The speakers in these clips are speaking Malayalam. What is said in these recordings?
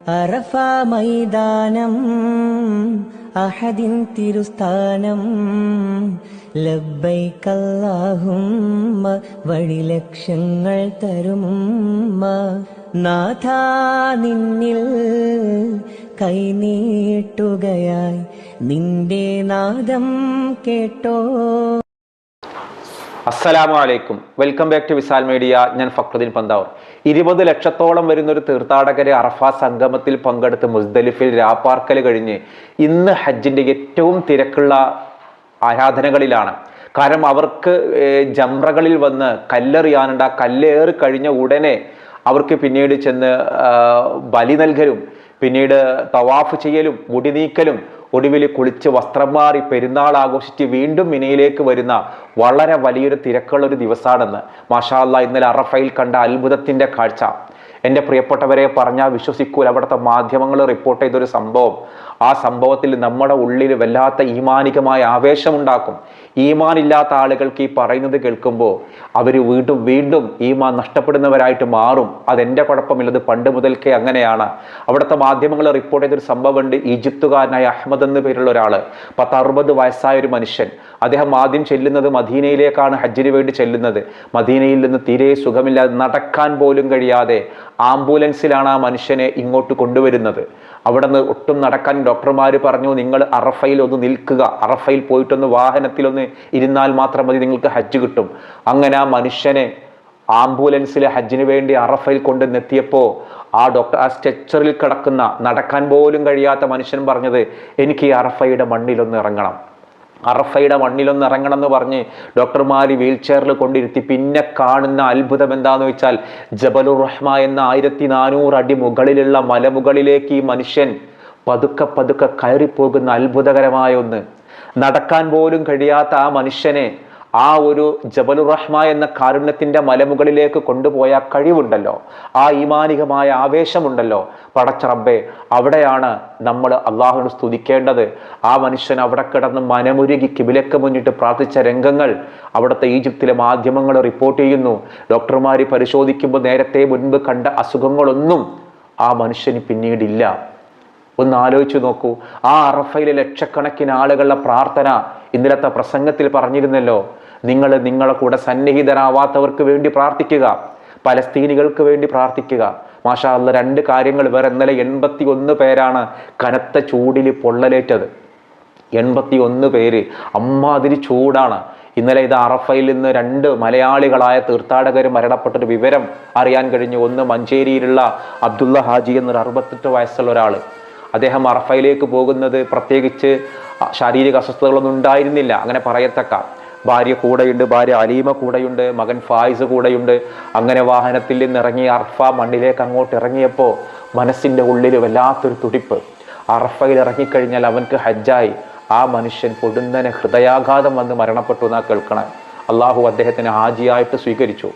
അറഫ മൈതാനം അഹദിൻ തിരുസ്ഥാനം. ലബ്ബൈക്കല്ലാഹുമ്മ വഴി ലക്ഷ്യങ്ങൾ തരും നാഥ നിന്നിൽ കൈനീട്ടുകയായി നിന്റെ നാദം കേട്ടോ. അസ്സലാമു അലൈക്കും welcome back to Visal media ഞാൻ ഫക്രുദ്ദീൻ പന്താവൂർ. ഇരുപത് ലക്ഷത്തോളം വരുന്ന ഒരു തീർത്ഥാടകരെ അറഫ സംഗമത്തിൽ പങ്കെടുത്ത് മുസ്ദലിഫിൽ രാപ്പാർക്കൽ കഴിഞ്ഞ് ഇന്ന് ഹജ്ജിന്റെ ഏറ്റവും തിരക്കുള്ള ആരാധനകളിലാണ്. കാരണം അവർക്ക് ജംറകളിൽ വന്ന് കല്ലെറിയാനുണ്ട്. ആ കല്ലേറി കഴിഞ്ഞ ഉടനെ അവർക്ക് പിന്നീട് ചെന്ന് ബലി നൽകലും പിന്നീട് തവാഫ് ചെയ്യലും മുടി നീക്കലും ഒടുവിൽ കുളിച്ച് വസ്ത്രം മാറി പെരുന്നാൾ ആഘോഷിച്ച് വീണ്ടും മിനയിലേക്ക് വരുന്ന വളരെ വലിയൊരു തിരക്കുള്ള ഒരു ദിവസമാണെന്ന് മാഷാ അല്ലാ ഇന്നലെ അറഫയിൽ കണ്ട അത്ഭുതത്തിന്റെ കാഴ്ച. എന്റെ പ്രിയപ്പെട്ടവരെ പറഞ്ഞാൽ വിശ്വസിക്കൂല. അവിടുത്തെ മാധ്യമങ്ങൾ റിപ്പോർട്ട് ചെയ്തൊരു സംഭവം. ആ സംഭവത്തിൽ നമ്മുടെ ഉള്ളിൽ വല്ലാത്ത ഈമാനികമായ ആവേശമുണ്ടാക്കും. ഈമാൻ ഇല്ലാത്ത ആളുകൾക്ക് ഈ പറയുന്നത് കേൾക്കുമ്പോൾ അവർ വീണ്ടും വീണ്ടും ഈമാൻ നഷ്ടപ്പെടുന്നവരായിട്ട് മാറും. അതെന്റെ കുഴപ്പമില്ലത് പണ്ട് മുതൽക്കേ അങ്ങനെയാണ്. അവിടുത്തെ മാധ്യമങ്ങൾ റിപ്പോർട്ട് ചെയ്തൊരു സംഭവമുണ്ട് ഈജിപ്തുകാരനായ അഹമ്മദ് എന്ന് പേരുള്ള ഒരാൾ പത്ത് അറുപത് വയസ്സായ ഒരു മനുഷ്യൻ. അദ്ദേഹം ആദ്യം ചെല്ലുന്നത് മദീനയിലേക്കാണ് ഹജ്ജിന് വേണ്ടി ചെല്ലുന്നത്. മദീനയിൽ നിന്ന് തീരെ സുഖമില്ലാതെ നടക്കാൻ പോലും കഴിയാതെ ആംബുലൻസിലാണ് ആ മനുഷ്യനെ ഇങ്ങോട്ട് കൊണ്ടുവരുന്നത്. അവിടെ നിന്ന് ഒട്ടും നടക്കാൻ ഡോക്ടർമാർ പറഞ്ഞു നിങ്ങൾ അറഫയിൽ ഒന്ന് നിൽക്കുക. അറഫയിൽ പോയിട്ടൊന്ന് വാഹനത്തിലൊന്ന് ഇരുന്നാൽ മാത്രം മതി നിങ്ങൾക്ക് ഹജ്ജ് കിട്ടും. അങ്ങനെ ആ മനുഷ്യനെ ആംബുലൻസിൽ ഹജ്ജിന് വേണ്ടി അറഫയിൽ കൊണ്ടുവന്നെത്തിയപ്പോൾ ആ ഡോക്ടർ ആ സ്ട്രെച്ചറിൽ കിടക്കുന്ന നടക്കാൻ പോലും കഴിയാത്ത മനുഷ്യൻ പറഞ്ഞത് എനിക്ക് ഈ അറഫയുടെ മണ്ണിലൊന്ന് ഇറങ്ങണം. അറഫയുടെ മണ്ണിലൊന്ന് ഇറങ്ങണം എന്ന് പറഞ്ഞ് ഡോക്ടർമാർ വീൽ ചെയറിൽ കൊണ്ടിരുത്തി പിന്നെ കാണുന്ന അത്ഭുതം എന്താന്ന് വെച്ചാൽ ജബലുർ റഹ്മ എന്ന ആയിരത്തി നാനൂറ് അടി മുകളിലുള്ള മലമുകളിലേക്ക് ഈ മനുഷ്യൻ പതുക്കെ പതുക്കെ കയറിപ്പോകുന്ന അത്ഭുതകരമായ ഒന്ന്. നടക്കാൻ പോലും കഴിയാത്ത ആ മനുഷ്യനെ ആ ഒരു ജബലുറഹ്മ എന്ന കാരുണ്യത്തിന്റെ മലമുകളിലേക്ക് കൊണ്ടുപോയ കഴിവുണ്ടല്ലോ. ആ ഈമാനികമായ ആവേശമുണ്ടല്ലോ. പടച്ചറബെ അവിടെയാണ് നമ്മൾ അള്ളാഹുവിനെ സ്തുതിക്കേണ്ടത്. ആ മനുഷ്യൻ അവിടെ കിടന്ന് മനമുരുകി കിബിലക്ക് മുന്നിട്ട് പ്രാർത്ഥിച്ച രംഗങ്ങൾ അവിടുത്തെ ഈജിപ്തിലെ മാധ്യമങ്ങൾ റിപ്പോർട്ട് ചെയ്യുന്നു. ഡോക്ടർമാർ പരിശോധിക്കുമ്പോൾ നേരത്തെ മുൻപ് കണ്ട അസുഖങ്ങളൊന്നും ആ മനുഷ്യന് പിന്നീടില്ല. ഒന്ന് ആലോചിച്ചു നോക്കൂ. ആ അറഫയിലെ ലക്ഷക്കണക്കിന് ആളുകളുടെ പ്രാർത്ഥന ഇന്നലത്തെ പ്രസംഗത്തിൽ പറഞ്ഞിരുന്നല്ലോ. നിങ്ങൾ നിങ്ങളെ കൂടെ സന്നിഹിതരാവാത്തവർക്ക് വേണ്ടി പ്രാർത്ഥിക്കുക. പലസ്തീനികൾക്ക് വേണ്ടി പ്രാർത്ഥിക്കുക. മാഷാ രണ്ട് കാര്യങ്ങൾ വേറെ. ഇന്നലെ എൺപത്തി ഒന്ന് പേരാണ് കനത്ത ചൂടിൽ പൊള്ളലേറ്റത്. എൺപത്തി ഒന്ന് പേര് അമ്മാതിരി ചൂടാണ്. ഇന്നലെ ഇത് അറഫയിൽ നിന്ന് രണ്ട് മലയാളികളായ തീർത്ഥാടകർ മരണപ്പെട്ടൊരു വിവരം അറിയാൻ കഴിഞ്ഞു. ഒന്ന് മഞ്ചേരിയിലുള്ള അബ്ദുള്ള ഹാജി എന്നൊരു അറുപത്തെട്ട് വയസ്സുള്ള ഒരാൾ. അദ്ദേഹം അറഫയിലേക്ക് പോകുന്നത് പ്രത്യേകിച്ച് ശാരീരിക അസ്വസ്ഥതകളൊന്നും ഉണ്ടായിരുന്നില്ല. അങ്ങനെ പറയത്തക്ക. ഭാര്യ കൂടെയുണ്ട് ഭാര്യ അലീമ കൂടെയുണ്ട് മകൻ ഫായിസ് കൂടെയുണ്ട്. അങ്ങനെ വാഹനത്തിൽ നിന്ന് ഇറങ്ങി അർഫ മണ്ണിലേക്ക് അങ്ങോട്ട് ഇറങ്ങിയപ്പോൾ മനസ്സിന്റെ ഉള്ളിൽ വല്ലാത്തൊരു തുടിപ്പ്. അറഫയിൽ ഇറങ്ങിക്കഴിഞ്ഞാൽ അവൻക്ക് ഹജ്ജായി. ആ മനുഷ്യൻ പൊടുന്നനെ ഹൃദയാഘാതം വന്ന് മരണപ്പെട്ടു എന്നാ കേൾക്കണേ. അള്ളാഹു അദ്ദേഹത്തിനെ ഹാജിയായിട്ട് സ്വീകരിച്ചു.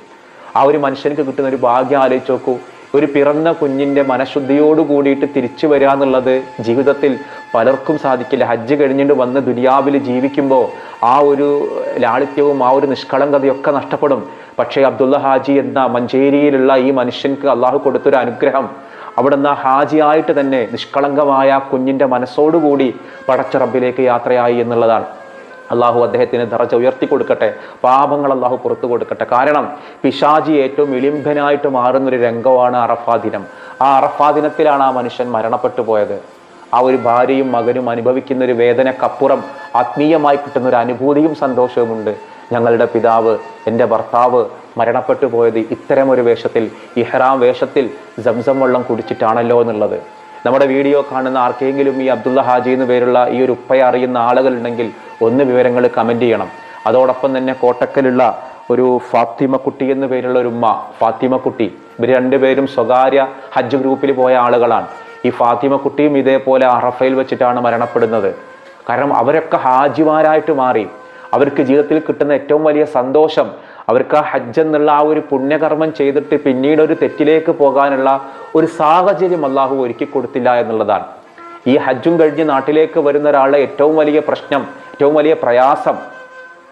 ആ ഒരു മനുഷ്യനക്ക് കിട്ടുന്ന ഒരു ഭാഗ്യം ആലോചിച്ച് നോക്കൂ. ഒരു പിറന്ന കുഞ്ഞിന്റെ മനഃശുദ്ധിയോട് കൂടിയിട്ട് തിരിച്ചു വരിക എന്നുള്ളത് ജീവിതത്തിൽ പലർക്കും സാധിക്കില്ല. ഹജ്ജ് കഴിഞ്ഞിട്ട് വന്ന് ദുനിയാവിൽ ജീവിക്കുമ്പോൾ ആ ഒരു ലാളിത്യവും ആ ഒരു നിഷ്കളങ്കതയൊക്കെ നഷ്ടപ്പെടും. പക്ഷേ അബ്ദുള്ള ഹാജി എന്ന മഞ്ചേരിയിലുള്ള ഈ മനുഷ്യൻക്ക് അള്ളാഹു കൊടുത്തൊരു അനുഗ്രഹം. അവിടുന്ന് ഹാജി ഹാജിയായിട്ട് തന്നെ നിഷ്കളങ്കമായ കുഞ്ഞിന്റെ മനസ്സോടുകൂടി പടച്ച റബ്ബിലേക്ക് യാത്രയായി എന്നുള്ളതാണ്. അള്ളാഹു അദ്ദേഹത്തിന് ദറജ ഉയർത്തി കൊടുക്കട്ടെ പാപങ്ങൾ അള്ളാഹു പുറത്തു കൊടുക്കട്ടെ. കാരണം പിശാജി ഏറ്റവും വിളിംബനായിട്ട് മാറുന്നൊരു രംഗമാണ് അറഫാ ദിനം. ആ അറഫാ ദിനത്തിലാണ് ആ മനുഷ്യൻ മരണപ്പെട്ടു പോയത്. ആ ഒരു ഭാര്യയും മകനും അനുഭവിക്കുന്ന ഒരു വേദനക്കപ്പുറം ആത്മീയമായി കിട്ടുന്ന ഒരു അനുഭൂതിയും സന്തോഷവുമുണ്ട്. ഞങ്ങളുടെ പിതാവ് എന്റെ ഭർത്താവ് മരണപ്പെട്ടു പോയത് ഇത്തരം ഒരു വേഷത്തിൽ ഇഹ്റാം വേഷത്തിൽ സംസം വെള്ളം കുടിച്ചിട്ടാണല്ലോ എന്നുള്ളത്. നമ്മുടെ വീഡിയോ കാണുന്ന ആർക്കെങ്കിലും ഈ അബ്ദുള്ള ഹാജി എന്ന് പേരുള്ള ഈ ഒരു ഉപ്പയെ അറിയുന്ന ആളുകളുണ്ടെങ്കിൽ ഒന്ന് വിവരങ്ങൾ കമന്റ് ചെയ്യണം. അതോടൊപ്പം തന്നെ കോട്ടക്കലുള്ള ഒരു ഫാത്തിമക്കുട്ടി എന്ന് പേരുള്ള ഒരു ഉമ്മ ഫാത്തിമക്കുട്ടി ഇവർ രണ്ടുപേരും സ്വകാര്യ ഹജ്ജ് ഗ്രൂപ്പിൽ പോയ ആളുകളാണ്. ഈ ഫാത്തിമ കുട്ടിയും ഇതേപോലെ അറഫയിൽ വെച്ചിട്ടാണ് മരണപ്പെടുന്നത്. കാരണം അവരൊക്കെ ഹാജിമാരായിട്ട് മാറി. അവർക്ക് ജീവിതത്തിൽ കിട്ടുന്ന ഏറ്റവും വലിയ സന്തോഷം അവർക്ക് ആ ഹജ്ജ് എന്നുള്ള ആ ഒരു പുണ്യകർമ്മം ചെയ്തിട്ട് പിന്നീട് ഒരു തെറ്റിലേക്ക് പോകാനുള്ള ഒരു സാഹചര്യം അള്ളാഹു ഒരുക്കി കൊടുത്തില്ല എന്നുള്ളതാണ്. ഈ ഹജ്ജും കഴിഞ്ഞ് നാട്ടിലേക്ക് വരുന്ന ഒരാളുടെ ഏറ്റവും വലിയ പ്രശ്നം ഏറ്റവും വലിയ പ്രയാസം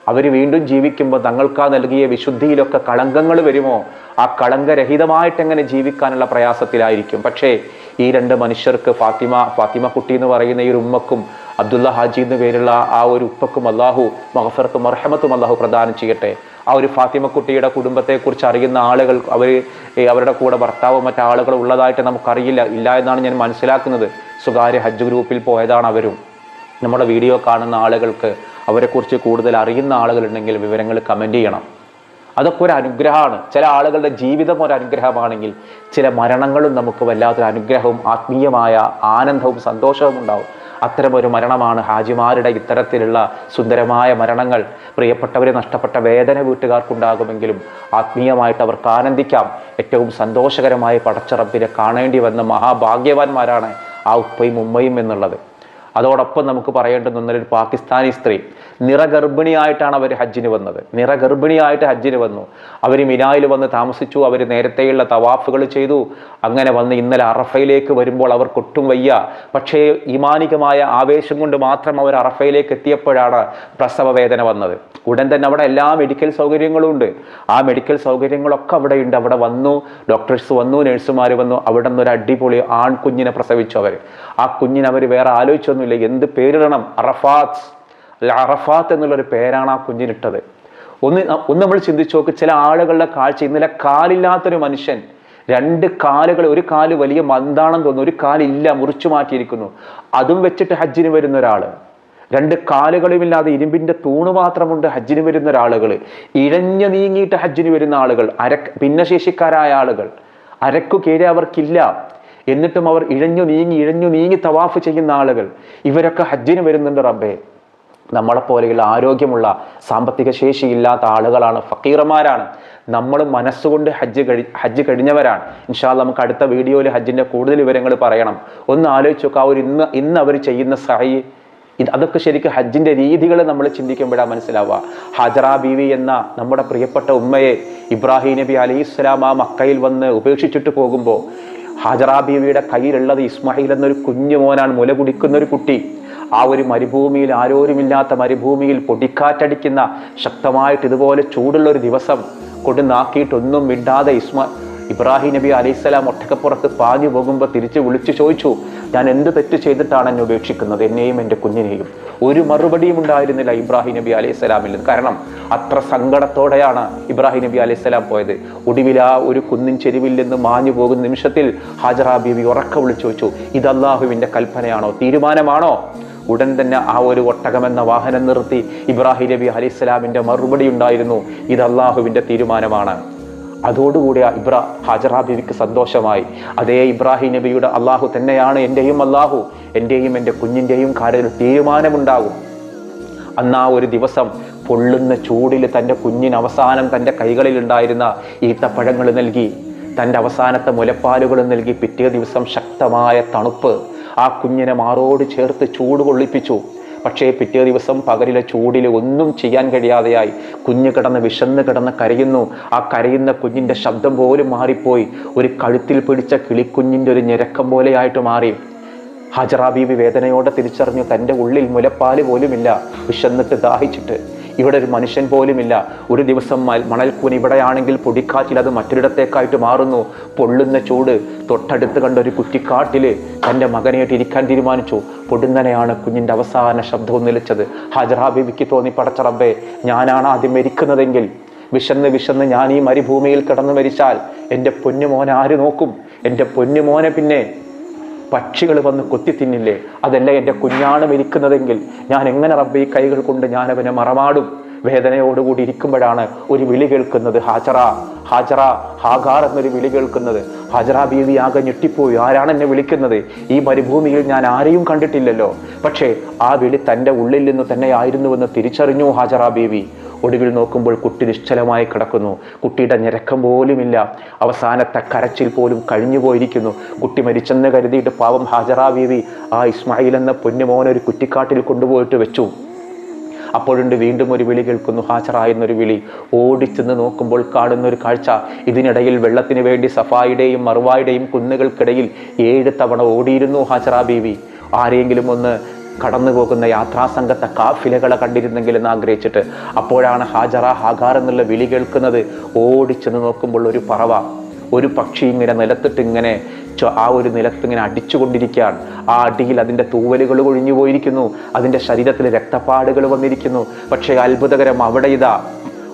അവർ വീണ്ടും ജീവിക്കുമ്പോൾ തങ്ങൾക്ക് നൽകിയ വിശുദ്ധിയിലൊക്കെ കളങ്കങ്ങൾ വരുമോ? ആ കളങ്കരഹിതമായിട്ട് എങ്ങനെ ജീവിക്കാനുള്ള പ്രയാസത്തിലായിരിക്കും. പക്ഷേ ഈ രണ്ട് മനുഷ്യർക്ക് ഫാത്തിമ ഫാത്തിമ കുട്ടി എന്ന് പറയുന്ന ഈ ഒരു ഉമ്മക്കും അബ്ദുള്ള ഹാജി എന്ന് പേരുള്ള ആ ഒരു ഉപ്പക്കും അള്ളാഹു മഹഫറത്തും അർഹമത്തും അള്ളാഹു പ്രദാനം ചെയ്യട്ടെ. ആ ഒരു ഫാത്തിമ കുട്ടിയുടെ കുടുംബത്തെക്കുറിച്ച് അറിയുന്ന ആളുകൾ അവർ അവരുടെ കൂടെ ഭർത്താവും മറ്റാളുകൾ ഉള്ളതായിട്ട് നമുക്കറിയില്ല ഇല്ല എന്നാണ് ഞാൻ മനസ്സിലാക്കുന്നത്. സ്വകാര്യ ഹജ്ജ് ഗ്രൂപ്പിൽ പോയതാണ് അവരും. നമ്മുടെ വീഡിയോ കാണുന്ന ആളുകൾക്ക് അവരെക്കുറിച്ച് കൂടുതൽ അറിയുന്ന ആളുകളുണ്ടെങ്കിൽ വിവരങ്ങൾ കമന്റ് ചെയ്യണം. അതൊക്കെ ഒരു അനുഗ്രഹമാണ്. ചില ആളുകളുടെ ജീവിതം ഒരു അനുഗ്രഹമാണെങ്കിൽ ചില മരണങ്ങളും നമുക്ക് വല്ലാത്തൊരു അനുഗ്രഹവും ആത്മീയമായ ആനന്ദവും സന്തോഷവും ഉണ്ടാവും. അത്തരമൊരു മരണമാണ് ഹാജിമാരുടെ ഇത്തരത്തിലുള്ള സുന്ദരമായ മരണങ്ങൾ. പ്രിയപ്പെട്ടവരെ നഷ്ടപ്പെട്ട വേദന വീട്ടുകാർക്കുണ്ടാകുമെങ്കിലും ആത്മീയമായിട്ട് അവർക്ക് ആനന്ദിക്കാം. ഏറ്റവും സന്തോഷകരമായ പടച്ചറപ്പിനെ കാണേണ്ടി വന്ന മഹാഭാഗ്യവാന്മാരാണ് ആ ഉപ്പയും ഉമ്മയും എന്നുള്ളത്. അതോടൊപ്പം നമുക്ക് പറയേണ്ടുന്ന ഒരു പാകിസ്ഥാനി സ്ത്രീ. നിറഗർഭിണിയായിട്ടാണ് അവർ ഹജ്ജിന് വന്നത്. നിറഗർഭിണിയായിട്ട് ഹജ്ജിന് വന്നു. അവർ മിനായിൽ വന്ന് താമസിച്ചു. അവർ നേരത്തെയുള്ള തവാഫുകൾ ചെയ്തു. അങ്ങനെ വന്ന് ഇന്നലെ അറഫയിലേക്ക് വരുമ്പോൾ അവർക്കൊട്ടും വയ്യ. പക്ഷേ ഇമാനികമായ ആവേശം കൊണ്ട് മാത്രം അവർ അറഫയിലേക്ക് എത്തിയപ്പോഴാണ് പ്രസവ വേദന വന്നത്. ഉടൻ തന്നെ അവിടെ എല്ലാ മെഡിക്കൽ സൗകര്യങ്ങളും ഉണ്ട്. ആ മെഡിക്കൽ സൗകര്യങ്ങളൊക്കെ അവിടെ ഉണ്ട്. അവിടെ വന്നു. ഡോക്ടേഴ്സ് വന്നു നഴ്സുമാർ വന്നു. അവിടെ നിന്ന് ഒരു അടിപൊളി ആൺകുഞ്ഞിനെ പ്രസവിച്ചു അവർ ആ കുഞ്ഞിനെ അവർ വേറെ ആലോചിച്ചൊന്നുമില്ല എന്ത് പേരിടണം? അറഫാത്ത്. അല്ല അറഫാത്ത് എന്നുള്ളൊരു പേരാണ് ആ കുഞ്ഞിനിട്ടത്. ഒന്ന് ഒന്ന് നമ്മൾ ചിന്തിച്ചു നോക്ക് ചില ആളുകളുടെ കാഴ്ച ഇന്നലെ കാലില്ലാത്തൊരു മനുഷ്യൻ രണ്ട് കാലുകൾ ഒരു കാൽ വലിയ മന്താണെന്ന് തോന്നുന്നു ഒരു കാലില്ല മുറിച്ചു മാറ്റിയിരിക്കുന്നു. അതും വെച്ചിട്ട് ഹജ്ജിന് വരുന്ന ഒരാൾ രണ്ട് കാലുകളുമില്ലാതെ ഇരുമ്പിന്റെ തൂണ് മാത്രമുണ്ട് ഹജ്ജിന് വരുന്ന ഒരാളുകൾ ഇഴഞ്ഞു നീങ്ങിയിട്ട് ഹജ്ജിന് വരുന്ന ആളുകൾ അര ഭിന്നശേഷിക്കാരായ ആളുകൾ. അരക്കു കീഴെ അവർക്കില്ല. എന്നിട്ടും അവർ ഇഴഞ്ഞു നീങ്ങി ഇഴഞ്ഞു നീങ്ങി തവാഫ് ചെയ്യുന്ന ആളുകൾ. ഇവരൊക്കെ ഹജ്ജിന് വരുന്നുണ്ട് റബ്ബേ. നമ്മളെപ്പോലെയുള്ള ആരോഗ്യമുള്ള സാമ്പത്തിക ശേഷിയില്ലാത്ത ആളുകളാണ് ഫക്കീറന്മാരാണ്. നമ്മൾ മനസ്സുകൊണ്ട് ഹജ്ജ് കഴി ഹജ്ജ് കഴിഞ്ഞവരാണ്. ഇൻഷാൽ നമുക്ക് അടുത്ത വീഡിയോയിൽ ഹജ്ജിന്റെ കൂടുതൽ വിവരങ്ങൾ പറയണം. ഒന്ന് ആലോചിച്ച് നോക്കുക അവർ ഇന്ന് ഇന്ന് അവർ ചെയ്യുന്ന സഹി ഇത് അതൊക്കെ ശരിക്കും ഹജ്ജിന്റെ രീതികൾ നമ്മൾ ചിന്തിക്കുമ്പോഴാണ് മനസ്സിലാവുക. ഹജറ ബീവി എന്ന നമ്മുടെ പ്രിയപ്പെട്ട ഉമ്മയെ ഇബ്രാഹിം നബി അലൈഹി സ്വലാം ആ മക്കയിൽ വന്ന് ഉപേക്ഷിച്ചിട്ട് പോകുമ്പോൾ ഹാജറ ബീവിയുടെ കയ്യിലുള്ളത് ഇസ്മായിൽ എന്നൊരു കുഞ്ഞു മോനാണ് മുല കുടിക്കുന്ന ഒരു കുട്ടി. ആ ഒരു മരുഭൂമിയിൽ ആരോരുമില്ലാത്ത മരുഭൂമിയിൽ പൊടിക്കാറ്റടിക്കുന്ന ശക്തമായിട്ട് ഇതുപോലെ ചൂടുള്ള ഒരു ദിവസം കൊണ്ട് നാക്കിയിട്ടൊന്നും മിണ്ടാതെ ഇസ്മ ഇബ്രാഹിം നബി അലൈഹിസ്സലാം ഒട്ടക്കപ്പുറത്ത് പാഞ്ഞു പോകുമ്പോൾ തിരിച്ച് വിളിച്ചു ചോദിച്ചു ഞാൻ എന്ത് തെറ്റ് ചെയ്തിട്ടാണ് എന്നെ ഉപേക്ഷിക്കുന്നത്? എന്നെയും എന്റെ കുഞ്ഞിനെയും. ഒരു മറുപടിയും ഉണ്ടായിരുന്നില്ല ഇബ്രാഹിം നബി അലൈഹിസ്സലാമിൽ നിന്ന്. കാരണം അത്ര സങ്കടത്തോടെയാണ് ഇബ്രാഹിം നബി അലൈഹിസ്സലാം പോയത്. ഒടുവിൽ ആ ഒരു കുന്നിൻ ചെരുവിൽ നിന്ന് മാഞ്ഞു പോകുന്ന നിമിഷത്തിൽ ഹാജറ ബീവി ഉറക്ക വിളിച്ചു ചോദിച്ചു ഇത് അള്ളാഹുവിന്റെ കൽപ്പനയാണോ? തീരുമാനമാണോ? ഉടൻ തന്നെ ആ ഒരു ഒട്ടകമെന്ന വാഹനം നിർത്തി ഇബ്രാഹിം നബി അലൈഹിസ്സലാമിന്റെ മറുപടി ഉണ്ടായിരുന്നു ഇത് അള്ളാഹുവിന്റെ തീരുമാനമാണ്. അതോടുകൂടി ആ ഇബ്രാ ഹാജറ ബീവിക്ക് സന്തോഷമായി. അതേ ഇബ്രാഹിം നബിയുടെ അള്ളാഹു തന്നെയാണ് എന്റെയും അള്ളാഹു. എന്റെയും എന്റെ കുഞ്ഞിന്റെയും കാര്യത്തിൽ തീരുമാനമുണ്ടാകും. അന്നാ ഒരു ദിവസം പൊള്ളുന്ന ചൂടിൽ തന്റെ കുഞ്ഞിന് അവസാനം തന്റെ കൈകളിലുണ്ടായിരുന്ന ഈത്തപ്പഴങ്ങൾ നൽകി തന്റെ അവസാനത്തെ മുലപ്പാലുകൾ നൽകി പിറ്റേ ദിവസം ശക്തമായ തണുപ്പ് ആ കുഞ്ഞിനെ മാറോട് ചേർത്ത് ചൂട് കൊള്ളിപ്പിച്ചു. പക്ഷേ പിറ്റേ ദിവസം പകലിലെ ചൂടിൽ ഒന്നും ചെയ്യാൻ കഴിയാതെയായി. കുഞ്ഞ് കിടന്ന് വിശന്ന് കിടന്ന് കരയുന്നു. ആ കരയുന്ന കുഞ്ഞിന്റെ ശബ്ദം പോലും മാറിപ്പോയി. ഒരു കഴുത്തിൽ പിടിച്ച കിളിക്കുഞ്ഞിന്റെ ഒരു ഞെരക്കം പോലെയായിട്ട് മാറി. ഹജറാബീബി വേദനയോടെ തിരിച്ചറിഞ്ഞു തന്റെ ഉള്ളിൽ മുലപ്പാൽ പോലുമില്ല. വിശന്നിട്ട് ദാഹിച്ചിട്ട് ഇവിടെ ഒരു മനുഷ്യൻ പോലുമില്ല. ഒരു ദിവസം മണൽക്കൂൻ ഇവിടെയാണെങ്കിൽ പൊടിക്കാറ്റിൽ അത് മറ്റൊരിടത്തേക്കായിട്ട് മാറുന്നു. പൊള്ളുന്ന ചൂട് തൊട്ടടുത്ത് കണ്ട ഒരു കുറ്റിക്കാട്ടിൽ തന്റെ മകനായിട്ട് ഇരിക്കാൻ തീരുമാനിച്ചു. പൊടുന്നനെയാണ് കുഞ്ഞിന്റെ അവസാന ശബ്ദവും നിലച്ചത്. ഹജറാ ബിബിക്ക് തോന്നി പടച്ചറബേ ഞാനാണ് ആദ്യം മരിക്കുന്നതെങ്കിൽ. വിശന്ന് വിശന്ന് ഞാൻ ഈ മരുഭൂമിയിൽ കിടന്നു മരിച്ചാൽ എന്റെ പൊന്നുമോനെ ആര് നോക്കും? എന്റെ പൊന്നുമോനെ പിന്നെ പക്ഷികൾ വന്ന് കൊത്തി തിന്നില്ലേ? അതല്ല എന്റെ കുഞ്ഞാണ് മരിക്കുന്നതെങ്കിൽ ഞാൻ എങ്ങനെ റബ്ബ് ഈ കൈകൾ കൊണ്ട് ഞാൻ അവനെ മറമാടും വേദനയോടുകൂടി ഇരിക്കുമ്പോഴാണ് ഒരു വിളി കേൾക്കുന്നത് ഹാജറ ഹാജറ ഹാഗാർ എന്നൊരു വിളി കേൾക്കുന്നത്. ഹാജറ ബീവി ആകെ ഞെട്ടിപ്പോയി. ആരാണ് എന്നെ വിളിക്കുന്നത്? ഈ മരുഭൂമിയിൽ ഞാൻ ആരെയും കണ്ടിട്ടില്ലല്ലോ. പക്ഷേ ആ വിളി തന്റെ ഉള്ളിൽ നിന്ന് തന്നെയായിരുന്നുവെന്ന് തിരിച്ചറിഞ്ഞു ഹാജറ ബീവി. ഒടുവിൽ നോക്കുമ്പോൾ കുട്ടി നിശ്ചലമായി കിടക്കുന്നു. കുട്ടിയുടെ ഞരക്കം പോലുമില്ല. അവസാനത്തെ കരച്ചിൽ പോലും കഴിഞ്ഞു പോയിരിക്കുന്നു കുട്ടി മരിച്ചെന്ന് കരുതിയിട്ട് പാവം ഹാജറ ബീവി ആ ഇസ്മായിൽ എന്ന പൊന്നുമോൻ ഒരു കുറ്റിക്കാട്ടിൽ കൊണ്ടുപോയിട്ട് വെച്ചു. അപ്പോഴുണ്ട് വീണ്ടും ഒരു വിളി കേൾക്കുന്നു. ഹാജറ എന്നൊരു വിളി. ഓടിച്ചെന്ന് നോക്കുമ്പോൾ കാണുന്ന ഒരു കാഴ്ച. ഇതിനിടയിൽ വെള്ളത്തിന് വേണ്ടി സഫായുടെയും മറുവായുടെയും കുന്നുകൾക്കിടയിൽ ഏഴ് തവണ ഓടിയിരുന്നു ഹാജറ ബീവി. ആരെങ്കിലും ഒന്ന് കടന്നു പോകുന്ന യാത്രാസംഘത്തെ കാഫിലകളെ കണ്ടിരുന്നെങ്കിൽ എന്ന് ആഗ്രഹിച്ചിട്ട് അപ്പോഴാണ് ഹാജറ ഹാഗാർ എന്നുള്ള വിളി കേൾക്കുന്നത്. ഓടിച്ചെന്ന് നോക്കുമ്പോൾ ഒരു പറവ ഒരു പക്ഷി ഇങ്ങനെ നിലത്തിട്ട് ഇങ്ങനെ ആ ഒരു നിലത്ത് ഇങ്ങനെ അടിച്ചുകൊണ്ടിരിക്കുകയാണ്. ആ അടിയിൽ അതിന്റെ തൂവലുകൾ ഒഴിഞ്ഞു പോയിരിക്കുന്നു. അതിന്റെ ശരീരത്തിൽ രക്തപ്പാടുകൾ വന്നിരിക്കുന്നു. പക്ഷേ അത്ഭുതകരം അവിടെ ഇതാ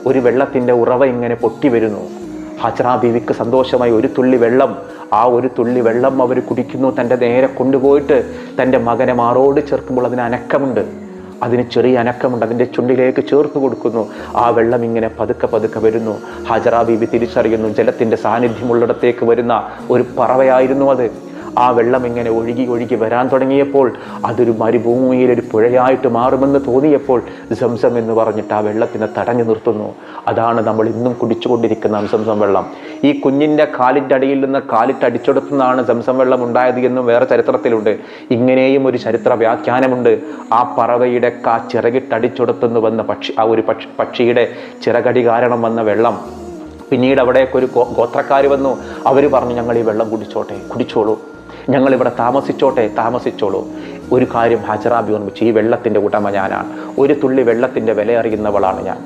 ഒരു വെള്ളത്തിന്റെ ഉറവ ഇങ്ങനെ പൊട്ടി വരുന്നു. ഹജറ ബീവിക്ക് സന്തോഷമായി ഒരു തുള്ളി വെള്ളം ആ ഒരു തുള്ളി വെള്ളം അവർ കുടിക്കുന്നു. തന്റെ നേരെ കൊണ്ടുപോയിട്ട് തന്റെ മകനെ മാറോട് ചേർക്കുമ്പോൾ അതിന് അനക്കമുണ്ട്. അതിന് ചെറിയ അനക്കമുണ്ട്. അതിന്റെ ചുണ്ടിലേക്ക് ചേർത്ത് കൊടുക്കുന്നു. ആ വെള്ളം ഇങ്ങനെ പതുക്കെ പതുക്കെ വരുന്നു. ഹജറ ബീവി തിരിച്ചറിയുന്നു. ജലത്തിന്റെ സാന്നിധ്യമുള്ളിടത്തേക്ക് വരുന്ന ഒരു പറവയായിരുന്നു അത്. ആ വെള്ളം ഇങ്ങനെ ഒഴുകി ഒഴുകി വരാൻ തുടങ്ങിയപ്പോൾ അതൊരു മരുഭൂമിയിൽ ഒരു പുഴയായിട്ട് മാറുമെന്ന് തോന്നിയപ്പോൾ സംസം എന്ന് പറഞ്ഞിട്ട് ആ വെള്ളത്തിനെ തടഞ്ഞു നിർത്തുന്നു. അതാണ് നമ്മൾ ഇന്നും കുടിച്ചുകൊണ്ടിരിക്കുന്ന സംസം വെള്ളം. ഈ കുഞ്ഞിന്റെ കാലിന്റെ അടിയിൽ നിന്ന് കാലിട്ട് അടിച്ചെടുത്തുനിന്നാണ് സംസം വെള്ളം ഉണ്ടായത് എന്നും വേറെ ചരിത്രത്തിലുണ്ട്. ഇങ്ങനെയും ഒരു ചരിത്ര വ്യാഖ്യാനമുണ്ട്. ആ പറവയുടെ കാ ചിറകിട്ടടിച്ചെടുത്തുനിന്ന് വന്ന പക്ഷി ആ ഒരു പക്ഷി പക്ഷിയുടെ ചിറകടി കാരണം വന്ന വെള്ളം. പിന്നീട് അവിടേക്ക് ഒരു ഗോത്രക്കാർ വന്നു. അവർ പറഞ്ഞു ഞങ്ങൾ ഈ വെള്ളം കുടിച്ചോട്ടെ കുടിച്ചോളൂ. ഞങ്ങൾ ഇവിടെ താമസിച്ചോട്ടെ താമസിച്ചോളൂ. ഒരു കാര്യം ഹജറാബി ഓർമ്മിച്ചു ഈ വെള്ളത്തിന്റെ ഉടമ ഞാനാണ്. ഒരു തുള്ളി വെള്ളത്തിന്റെ വില അറിയുന്നവളാണ് ഞാൻ.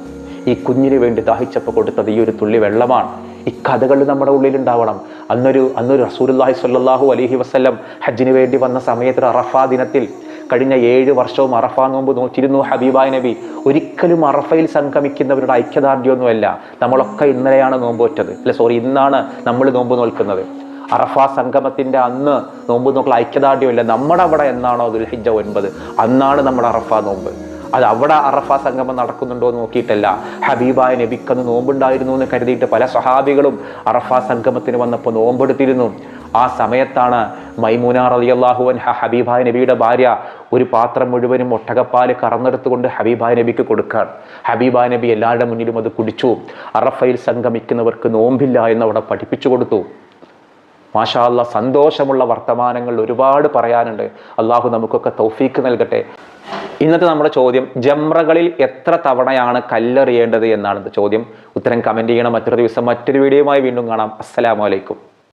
ഈ കുഞ്ഞിന് വേണ്ടി ദാഹിച്ചപ്പോൾ കൊടുത്തത് ഈ ഒരു തുള്ളി വെള്ളമാണ്. ഈ കഥകൾ നമ്മുടെ ഉള്ളിൽ ഉണ്ടാവണം അന്നൊരു അന്നൊരു റസൂലുല്ലാഹി സ്വല്ലല്ലാഹു അലഹി വസല്ലം ഹജ്ജിന് വേണ്ടി വന്ന സമയത്ത് അറഫാ ദിനത്തിൽ കഴിഞ്ഞ ഏഴ് വർഷവും അറഫ നോമ്പ് നോറ്റിരുന്നു ഹബീബായ് നബി. ഒരിക്കലും അറഫയിൽ സംഗമിക്കുന്നവരുടെ ഐക്യദാർഢ്യമൊന്നുമല്ല. നമ്മളൊക്കെ ഇന്നലെയാണ് നോമ്പോറ്റത് അല്ലെ സോറി ഇന്നാണ് നമ്മൾ നോമ്പ് നോൽക്കുന്നത്. അറഫ സംഗമത്തിന്റെ അന്ന് നോമ്പ് നോക്കൽ ഐക്യദാർഢ്യമില്ല. നമ്മുടെ അവിടെ എന്നാണോ ദുൽഹിജ ഒൻപത്? അന്നാണ് നമ്മുടെ അറഫ നോമ്പ്. അത് അവിടെ അറഫ സംഗമം നടക്കുന്നുണ്ടോ എന്ന് നോക്കിയിട്ടല്ല. ഹബീബായ നബിക്കന്ന് നോമ്പുണ്ടായിരുന്നു എന്ന് കരുതിയിട്ട് പല സഹാബികളും അറഫ സംഗമത്തിന് വന്നപ്പോൾ നോമ്പെടുത്തിരുന്നു. ആ സമയത്താണ് മൈമൂന റളിയല്ലാഹു അൻഹ ഹബീബായ നബിയുടെ ഭാര്യ ഒരു പാത്രം മുഴുവനും ഒട്ടകപ്പാൽ കറന്നെടുത്തുകൊണ്ട് ഹബീബായ നബിക്ക് കൊടുക്കാൻ. ഹബീബായ നബി എല്ലാവരുടെ മുന്നിലും അത് കുടിച്ചു. അറഫയിൽ സംഗമിക്കുന്നവർക്ക് നോമ്പില്ല എന്ന് അവിടെ പഠിപ്പിച്ചു കൊടുത്തു. മാഷാ അല്ലാ സന്തോഷമുള്ള വർത്തമാനങ്ങൾ ഒരുപാട് പറയാനുണ്ട്. അള്ളാഹു നമുക്കൊക്കെ തൗഫീക്ക് നൽകട്ടെ. ഇന്നത്തെ നമ്മുടെ ചോദ്യം ജംറകളിൽ എത്ര തവണയാണ് കല്ലെറിയേണ്ടത് എന്നാണ് ചോദ്യം. ഉത്തരം കമന്റ് ചെയ്യണം. മറ്റൊരു ദിവസം മറ്റൊരു വീഡിയോയുമായി വീണ്ടും കാണാം. അസ്സലാമലൈക്കും